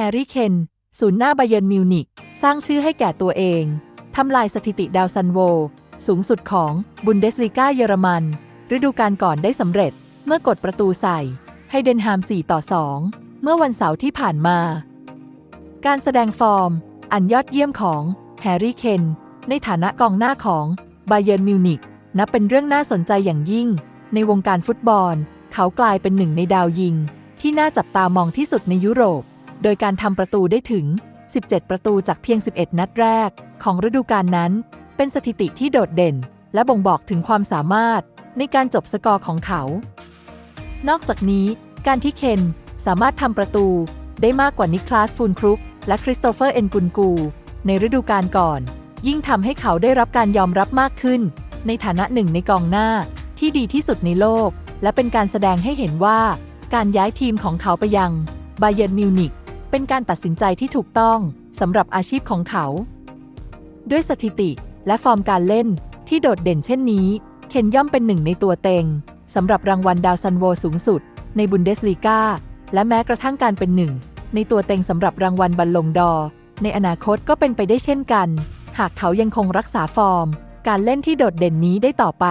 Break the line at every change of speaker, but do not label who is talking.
แฮร์รี่เคนศูนย์หน้าไบเยิร์นมิวนิกสร้างชื่อให้แก่ตัวเอง ทำลายสถิติดาวซันโว สูงสุดของบุนเดสลีกาเยอรมัน ฤดูกาลก่อนได้สำเร็จเมื่อกดประตูใส่ให้เดนฮาม 4 ต่อ 2 เมื่อวันเสาร์ที่ผ่านมา การแสดงฟอร์ม อันยอดเยี่ยมของแฮร์รี่เคนในฐานะกองหน้าของไบเยิร์นมิวนิกนับเป็นเรื่องน่าสนใจอย่างยิ่ง ในวงการฟุตบอล เขากลายเป็นหนึ่งในดาวยิง ที่น่าจับตามองที่สุดในยุโรป โดยการทำประตูได้ถึง 17 ประตูจากเพียง 11 นัดแรก ของฤดูกาลนั้น เป็นสถิติที่โดดเด่น และบ่งบอกถึงความสามารถในการจบสกอร์ของเขา นอกจากนี้ การที่เคนสามารถทำประตูได้มากกว่านิคลาสฟูนครุกและคริสโตเฟอร์เอ็นกุนกู ในฤดูกาลก่อน ยิ่งทำให้เขาได้รับการยอมรับมากขึ้น ในฐานะหนึ่งในกองหน้าที่ดีที่สุดในโลก และเป็นการแสดงให้เห็นว่า การย้ายทีมของเขาไปยังไบเยิร์นมิวนิก เป็นการตัดสินใจที่ถูกต้องสำหรับอาชีพของเขา ด้วยสถิติและฟอร์มการเล่นที่โดดเด่นเช่นนี้ เคนย่อมเป็นหนึ่งในตัวเต็งสำหรับรางวัลดาวซันโวสูงสุด ในบุนเดสลีกาและแม้กระทั่งการเป็นหนึ่ง ในตัวเต็งสำหรับรางวัลบัลลงดอ ในอนาคตก็เป็นไปได้เช่นกัน หากเขายังคงรักษาฟอร์ม การเล่นที่โดดเด่นนี้ได้ต่อไป